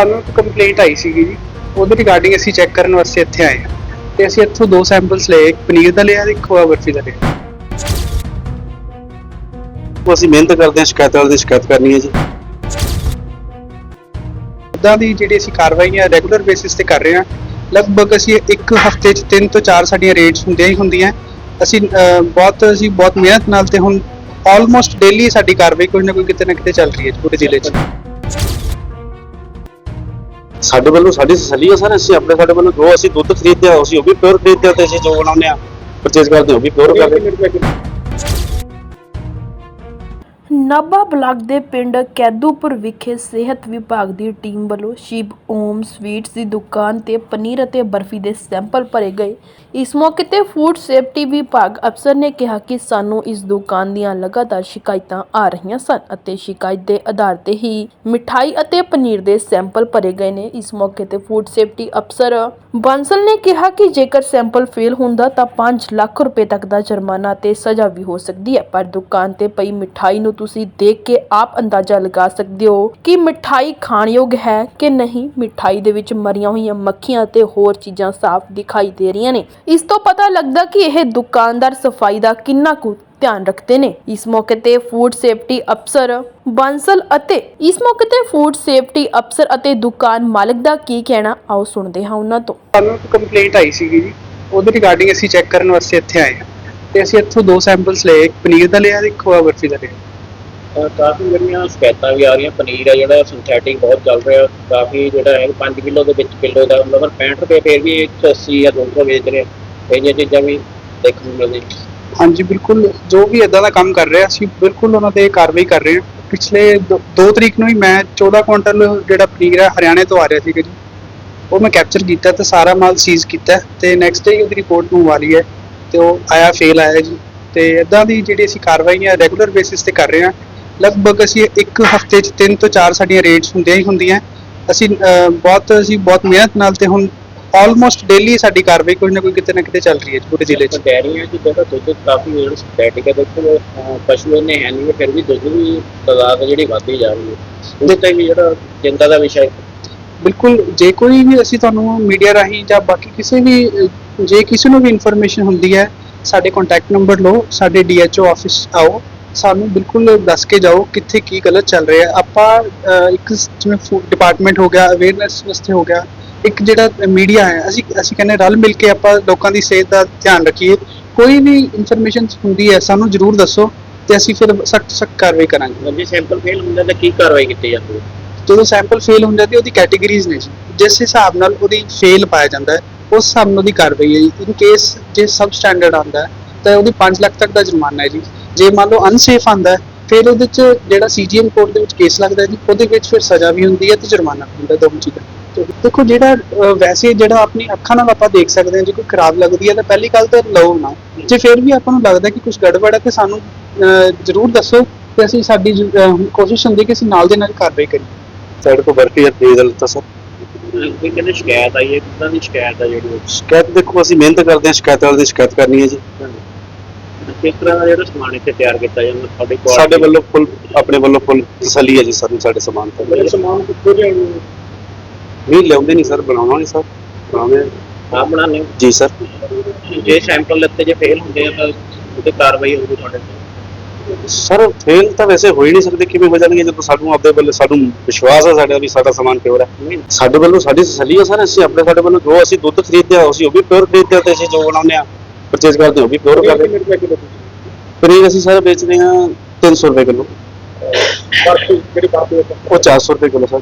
ਸਾਨੂੰ ਇੱਕ ਕੰਪਲੇਂਟ ਆਈ ਸੀਗੀ ਜੀ। ਉਹਦੇ ਰਿਗਾਰਡਿੰਗ ਅਸੀਂ ਚੈੱਕ ਕਰਨ ਵਾਸਤੇ ਇੱਥੇ ਆਏ ਹਾਂ। ਤੇ ਅਸੀਂ ਇੱਥੋਂ ਦੋ ਸੈਂਪਲਸ ਲਏ ਇੱਕ ਪਨੀਰ ਦਾ ਲਿਆ ਤੇ ਇੱਕ ਖੋਆ ਬਰਫੀ ਦਾ ਲਿਆ। ਉਹ ਅਸੀਂ ਮਿਹਨਤ ਕਰਦੇ ਹਾਂ ਸ਼ਿਕਾਇਤ ਵਾਲੇ ਦੀ ਸ਼ਿਕਾਇਤ ਕਰਨੀ ਹੈ ਜੀ। ਉਦਾਂ ਦੀ ਜਿਹੜੀ ਅਸੀਂ ਕਾਰਵਾਈਆਂ ਰੈਗੂਲਰ ਬੇਸਿਸ ਤੇ ਕਰ ਰਹੇ ਹਾਂ ਲਗਭਗ ਅਸੀਂ ਇੱਕ ਹਫ਼ਤੇ 'ਚ ਤਿੰਨ ਤੋਂ ਚਾਰ ਸਾਡੀਆਂ ਰੇਡਸ ਹੁੰਦੀਆਂ ਹੀ ਹੁੰਦੀਆਂ। ਅਸੀਂ ਅਹ, ਬਹੁਤ ਅਸੀਂ ਬਹੁਤ ਮਿਹਨਤ ਨਾਲ ਤੇ ਹੁਣ ਆਲਮੋਸਟ ਡੇਲੀ ਸਾਡੀ ਕਾਰਵਾਈ ਕੋਈ ਨਾ ਕੋਈ ਕਿਤੇ ਨਾ ਕਿਤੇ ਚੱਲ ਰਹੀ ਹੈ ਪੂਰੇ ਜ਼ਿਲ੍ਹੇ 'ਚ। ਸਾਡੇ ਵੱਲੋਂ ਸਾਡੀ ਤਸੱਲੀ ਹੈ ਸਰ ਅਸੀਂ ਆਪਣੇ ਸਾਡੇ ਵੱਲੋਂ ਜੋ ਅਸੀਂ ਦੁੱਧ ਖਰੀਦਦੇ ਹਾਂ ਅਸੀਂ ਉਹ ਵੀ ਪਿਓਰ ਖਰੀਦਦੇ ਹਾਂ ਤੇ ਅਸੀਂ ਜੋ ਬਣਾਉਂਦੇ ਹਾਂ ਪਰਚੇਜ਼ ਕਰਦੇ ਹਾਂ ਉਹ ਵੀ ਪਿਓਰ ਕਰਦੇ ਹਾਂ ਨਾਭਾ ਬਲਾਕ ਦੇ ਪਿੰਡ ਕੈਦੂਪੁਰ ਵਿਖੇ ਸਿਹਤ ਵਿਭਾਗ ਦੀ ਟੀਮ ਵੱਲੋਂ ਸ਼ਿਵ ਓਮ ਸਵੀਟਸ ਦੀ ਦੁਕਾਨ ਤੇ ਪਨੀਰ ਅਤੇ ਬਰਫੀ ਦੇ ਸੈਂਪਲ ਭਰੇ ਗਏ। ਇਸ ਮੌਕੇ ਤੇ ਫੂਡ ਸੇਫਟੀ ਵਿਭਾਗ ਅਫਸਰ ਨੇ ਕਿਹਾ ਕਿ ਸਾਨੂੰ ਇਸ ਦੁਕਾਨ ਦੀਆਂ ਲਗਾਤਾਰ ਸ਼ਿਕਾਇਤਾਂ ਆ ਰਹੀਆਂ ਸਨ ਅਤੇ ਸ਼ਿਕਾਇਤ ਦੇ ਆਧਾਰ ਤੇ ਹੀ ਮਿਠਾਈ ਅਤੇ ਪਨੀਰ ਦੇ ਸੈਂਪਲ ਭਰੇ ਗਏ ਨੇ। ਇਸ ਮੌਕੇ ਤੇ ਫੂਡ ਸੇਫਟੀ ਅਫਸਰ ਬਾਂਸਲ ਨੇ ਕਿਹਾ ਕਿ ਜੇਕਰ ਸੈਂਪਲ ਫੇਲ ਹੁੰਦਾ ਤਾਂ 5 ਲੱਖ ਰੁਪਏ ਤੱਕ ਦਾ ਜੁਰਮਾਨਾ ਤੇ ਸਜ਼ਾ ਵੀ ਹੋ ਸਕਦੀ ਹੈ, ਪਰ ਦੁਕਾਨ ਤੇ ਪਈ ਮਿਠਾਈ ਨੂੰ ਤੁਸੀਂ ਦੇਖ ਕੇ ਆਪ ਅੰਦਾਜ਼ਾ ਲਗਾ ਸਕਦੇ ਹੋ ਕਿ ਮਿਠਾਈ ਖਾਣਯੋਗ ਹੈ ਕਿ ਨਹੀਂ? ਮਿਠਾਈ ਦੇ ਵਿੱਚ ਮਰੀਆਂ ਹੋਈਆਂ ਮੱਖੀਆਂ ਅਤੇ ਹੋਰ ਚੀਜ਼ਾਂ ਸਾਫ਼ ਦਿਖਾਈ ਦੇ ਰਹੀਆਂ ਨੇ। ਇਸ ਤੋਂ ਪਤਾ ਲੱਗਦਾ ਕਿ ਇਹ ਦੁਕਾਨਦਾਰ ਸਫ਼ਾਈ ਦਾ ਕਿੰਨਾ ਕੁ ਧਿਆਨ ਰੱਖਦੇ ਨੇ। ਇਸ ਮੌਕੇ ਤੇ ਫੂਡ ਸੇਫਟੀ ਅਫਸਰ ਬਾਂਸਲ ਅਤੇ ਇਸ ਮੌਕੇ ਤੇ ਫੂਡ ਸੇਫਟੀ ਅਫਸਰ ਅਤੇ ਦੁਕਾਨ ਮਾਲਕ ਦਾ ਕੀ ਕਹਿਣਾ, ਆਓ ਸੁਣਦੇ ਹਾਂ ਉਹਨਾਂ ਤੋਂ। ਸਾਨੂੰ ਕੰਪਲੇਂਟ ਆਈ ਸੀਗੀ ਜੀ। ਉਹਦੇ ਰਿਗਾਰਡਿੰਗ ਅਸੀਂ ਚੈੱਕ ਕਰਨ ਵਾਸਤੇ ਇੱਥੇ ਆਏ ਹਾਂ। ਤੇ ਅਸੀਂ ਇੱਥੋਂ ਦੋ ਸੈਂਪਲਸ ਲਏ, ਇੱਕ ਪਨੀਰ ਦਾ ਲਿਆ ਤੇ ਇੱਕ ਖੋਆ ਬਰਫੀ ਦਾ ਲਿਆ। ਕਾਫੀ ਜਿਹੜੀਆਂ ਸ਼ਿਕਾਇਤਾਂ ਵੀ ਆ ਰਹੀਆਂ। ਪਨੀਰ ਆ ਜਿਹੜਾ ਸਿੰਥੈਟਿਕ ਬਹੁਤ ਚੱਲ ਰਿਹਾ। ਕਾਫੀ ਜਿਹੜਾ ਹੈ 5 ਕਿਲੋ ਦੇ ਵਿੱਚ ਕਿਲੋ ਦਾ ਮਤਲਬ 65 ਰੁਪਏ ਫਿਰ ਵੀ 180 ਜਾਂ 200 ਵੇਚ ਰਹੇ ਇਹ ਚੀਜ਼ਾਂ ਵੀ ਦੇਖਣ ਨੂੰ ਮਿਲਦੀਆਂ। ਹਾਂਜੀ, ਬਿਲਕੁਲ। ਜੋ ਵੀ ਇਦਾਂ ਦਾ ਕੰਮ ਕਰ ਰਿਹਾ, ਅਸੀਂ ਬਿਲਕੁਲ ਉਹਨਾਂ ਤੇ ਕਾਰਵਾਈ ਕਰ ਰਹੇ ਹਾਂ। ਪਿਛਲੇ 2 ਤਰੀਕ ਨੂੰ ਹੀ ਮੈਂ 14 ਕੁਇੰਟਲ ਜਿਹੜਾ ਪਨੀਰ ਹੈ, ਹਰਿਆਣੇ ਤੋਂ ਆ ਰਿਹਾ ਸੀਗਾ ਜੀ। ਉਹ ਮੈਂ ਕੈਪਚਰ ਕੀਤਾ ਤੇ ਸਾਰਾ ਮਾਲ ਸੀਜ਼ ਕੀਤਾ ਤੇ ਨੈਕਸਟ ਡੇ ਉਹਦੀ ਰਿਪੋਰਟ ਨੂੰ ਲਈ ਹੈ ਤੇ ਉਹ ਆਇਆ ਫੇਲ ਆਇਆ ਜੀ। ਤੇ ਇਦਾਂ ਦੀ ਜਿਹੜੀ ਅਸੀਂ ਕਾਰਵਾਈਆਂ ਰੈਗੂਲਰ ਬੇਸਿਸ ਤੇ ਕਰ ਰਹੇ ਹਾਂ ਲਗਭਗ ਅਸੀਂ ਇੱਕ ਹਫ਼ਤੇ 'ਚ ਤਿੰਨ ਤੋਂ ਚਾਰ ਸਾਡੀਆਂ ਰੇਡਸ ਹੁੰਦੀਆਂ ਹੀ ਹੁੰਦੀਆਂ। ਅਸੀਂ ਅਹ, ਬਹੁਤ ਅਸੀਂ ਬਹੁਤ ਮਿਹਨਤ ਨਾਲ ਤੇ ਹੁਣ ਆਲਮੋਸਟ ਡੇਲੀ ਸਾਡੀ ਕਾਰਵਾਈ ਕੋਈ ਨਾ ਕੋਈ ਕਿਤੇ ਨਾ ਕਿਤੇ ਚੱਲ ਰਹੀ ਹੈ ਜੀ ਪੂਰੇ ਜ਼ਿਲ੍ਹੇ 'ਚ। ਡੈਰੀਆਂ ਚ ਜਿਹੜਾ ਦੁੱਧ ਕਾਫੀ ਜਿਹੜਾ ਸਿੰਥੈਟਿਕ ਹੈ ਦੇਖੋ ਅਹ ਪਸ਼ੂ ਇੰਨੇ ਹੈ ਨਹੀਂ ਫਿਰ ਵੀ ਦੁੱਧ ਵੀ ਤਾਦਾਦ ਜਿਹੜੀ ਵੱਧਦੀ ਜਾ ਰਹੀ ਹੈ। ਉਹਦੇ ਤੇ ਵੀ ਜਿਹੜਾ ਚਿੰਤਾ ਦਾ ਵਿਸ਼ਾ ਹੈ। ਬਿਲਕੁਲ ਜੇ ਕੋਈ ਵੀ ਅਸੀਂ ਤੁਹਾਨੂੰ ਮੀਡੀਆ ਰਾਹੀਂ ਜਾਂ ਬਾਕੀ ਕਿਸੇ ਵੀ ਅਹ, ਜੇ ਕਿਸੇ ਨੂੰ ਵੀ ਇਨਫੋਰਮੇਸ਼ਨ ਹੁੰਦੀ ਹੈ ਸਾਡੇ ਕੰਟੈਕਟ ਨੰਬਰ ਲਓ ਸਾਡੇ ਡੀਐਚਓ ਆਫਿਸ ਆਓ। ਸਾਨੂੰ ਬਿਲਕੁਲ ਦੱਸ ਕੇ ਜਾਓ ਕਿੱਥੇ ਕੀ ਗਲਤ ਚੱਲ ਰਿਹਾ। ਆਪਾਂ ਇੱਕ ਜਿਵੇਂ ਫੂਡ ਡਿਪਾਰਟਮੈਂਟ ਹੋ ਗਿਆ ਅਵੇਅਰਨੈਸ ਵਾਸਤੇ ਹੋ ਗਿਆ ਇੱਕ ਜਿਹੜਾ ਮੀਡੀਆ ਹੈ ਅਸੀਂ ਅਸੀਂ ਕਹਿੰਦੇ ਰਲ ਮਿਲ ਕੇ ਆਪਾਂ ਲੋਕਾਂ ਦੀ ਸਿਹਤ ਦਾ ਧਿਆਨ ਰੱਖੀਏ। ਕੋਈ ਵੀ ਇਨਫੋਰਮੇਸ਼ਨ ਹੁੰਦੀ ਹੈ ਸਾਨੂੰ ਜ਼ਰੂਰ ਦੱਸੋ ਤੇ ਅਸੀਂ ਫਿਰ ਸਖਤ ਸਖਤ ਕਾਰਵਾਈ ਕਰਾਂਗੇ। ਜੇ ਸੈਂਪਲ ਫੇਲ ਹੁੰਦਾ ਤਾਂ ਕੀ ਕਾਰਵਾਈ ਕੀਤੀ ਜਾਂਦੀ ਹੈ? ਜਦੋਂ ਸੈਂਪਲ ਫੇਲ ਹੁੰਦਾ ਤੇ ਉਹਦੀ ਕੈਟਾਗਰੀਜ਼ ਨੇ ਜੀ। ਜਿਸ ਹਿਸਾਬ ਨਾਲ ਉਹਦੀ ਫੇਲ ਪਾਇਆ ਜਾਂਦਾ ਹੈ ਉਸ ਹਿਸਾਬ ਨਾਲ ਉਹਦੀ ਕਾਰਵਾਈ ਹੈ ਜੀ। ਇਨ ਕੇਸ ਜੇ ਸਬ ਸਟੈਂਡਰਡ ਆਉਂਦਾ ਹੈ ਤਾਂ ਉਹਦੀ 5 ਲੱਖ ਤੱਕ ਦਾ ਜੁਰਮਾਨਾ ਹੈ ਜੀ। ਜੇ ਮੰਨ ਲਓ ਅਨਸੇਫ ਆਉਂਦਾ ਹੈ ਫਿਰ ਉਹਦੇ ਚ ਜਿਹੜਾ ਸੀਜੀਐਮ ਕੋਰਟ ਦੇ ਵਿੱਚ ਕੇਸ ਲੱਗਦਾ ਜੀ ਉਹਦੇ ਵਿੱਚ ਫਿਰ ਸਜ਼ਾ ਵੀ ਹੁੰਦੀ ਹੈ ਤੇ ਜੁਰਮਾਨਾ ਵੀ ਹੁੰਦਾ ਦੋਵੇਂ ਚੀਜ਼ਾਂ ਤੇ। ਦੇਖੋ ਜਿਹੜਾ ਵੈਸੇ ਜਿਹੜਾ ਆਪਣੀ ਅੱਖਾਂ ਨਾਲ ਆਪਾਂ ਦੇਖ ਸਕਦੇ ਹਾਂ ਜੇ ਕੋਈ ਖਰਾਬ ਲੱਗਦੀ ਹੈ ਤਾਂ ਪਹਿਲੀ ਗੱਲ ਤਾਂ ਲਓ ਨਾ। ਜੇ ਫਿਰ ਵੀ ਆਪਾਂ ਨੂੰ ਲੱਗਦਾ ਕਿ ਕੁਝ ਗੜਬੜ ਹੈ ਤੇ ਸਾਨੂੰ ਜ਼ਰੂਰ ਦੱਸੋ ਤੇ ਅਸੀਂ ਸਾਡੀ ਜ- ਕੋਸ਼ਿਸ਼ ਹੁੰਦੀ ਹੈ ਕਿ ਅਸੀਂ ਨਾਲ ਦੇ ਨਾਲ ਕਾਰਵਾਈ ਕਰੀਏ। ਸਾਡੇ ਕੋਲ ਬਰਫੀ ਹੈ ਖਰੀਦ ਲਿੱਤਾ ਸਰ। ਕੋਈ ਕਹਿੰਦੇ ਸ਼ਿਕਾਇਤ ਆਈ ਹੈ ਕਿੱਦਾਂ ਦੀ ਸ਼ਿਕਾਇਤ ਆ ਜਿਹੜੀ ਸ਼ਿਕਾਇਤ ਦੇਖੋ ਅਸੀਂ ਮਿਹਨਤ ਕਰਦੇ ਹਾਂ ਸ਼ਿਕਾਇਤ ਵਾਲੇ ਦੀ ਸ਼ਿਕਾਇਤ ਕਰਨੀ ਹੈ ਜੀ। ਕਿਸ ਤਰ੍ਹਾਂ ਦਾ ਜਿਹੜਾ ਸਮਾਨ ਇੱਥੇ ਤਿਆਰ ਕੀਤਾ ਜਾਂਦਾ ਤੁਹਾਡੇ ਕੋਲ ਸਾਡੇ ਵੱਲੋਂ ਫੁੱਲ ਆਪਣੇ ਵੱਲੋਂ ਫੁੱਲ ਤਸੱਲੀ ਹੈ ਜੀ ਸਾਨੂੰ ਸਾਡੇ ਸਮਾਨ ਤੇ। ਮੇਰੇ ਸਮਾਨ ਕਿੱਥੋਂ ਲਿਆਉਣੇ ਨਹੀਂ ਲਿਆਉਂਦੇ ਨਹੀਂ ਸਰ ਬਣਾਉਣਾ ਨਹੀਂ ਸਰ ਬਣਾਉਂਦੇ ਹਾਂ। ਆਪ ਬਣਾਉਂਦੇ ਹੋ? ਜੀ ਸਰ। ਜੇ ਸੈਂਪਲ ਲੱਤੇ ਜੇ ਫੇਲ ਹੁੰਦੇ ਆ ਤਾਂ ਉਹਤੇ ਕਾਰਵਾਈ ਹੋਊਗੀ ਤੁਹਾਡੇ ਤੇ। ਸਰ ਫੇਲ ਤਾਂ ਵੈਸੇ ਹੋ ਹੀ ਨਹੀਂ ਸਕਦੇ ਕਿਵੇਂ ਹੋ ਜਾਣਗੇ ਜਦੋਂ ਸਾਨੂੰ ਆਪਦੇ ਵੱਲੋਂ ਸਾਨੂੰ ਵਿਸ਼ਵਾਸ ਹੈ ਸਾਡਾ ਵੀ ਸਾਡਾ ਸਮਾਨ ਪਿਓਰ ਹੈ। ਸਾਡੇ ਵੱਲੋਂ ਸਾਡੀ ਤਸੱਲੀ ਹੈ ਸਰ ਅਸੀਂ ਆਪਣੇ ਸਾਡੇ ਵੱਲੋਂ ਜੋ ਅਸੀਂ ਦੁੱਧ ਖਰੀਦਦੇ ਹਾਂ ਅਸੀਂ ਉਹ ਵੀ ਪਿਓਰ ਖਰੀਦਦੇ ਹਾਂ ਤੇ ਅਸੀਂ ਜੋ ਬਣਾਉਂਦੇ ਹਾਂ। ਪਰਚੇਜ਼ ਕਰਦੇ ਹਾਂ ਵੀ ਪਿਓਰ ਕਰਦੇ ਹਾਂ ਰੁਪਏ ਕਿਲੋ ਪਨੀਰ ਅਸੀਂ ਸਰ ਵੇਚਦੇ ਹਾਂ 300 ਰੁਪਏ ਕਿਲੋ। ਪਰ ਜਿਹੜੀ ਬਾਤ ਹੈ। ਉਹ 400 ਰੁਪਏ ਕਿਲੋ ਸਰ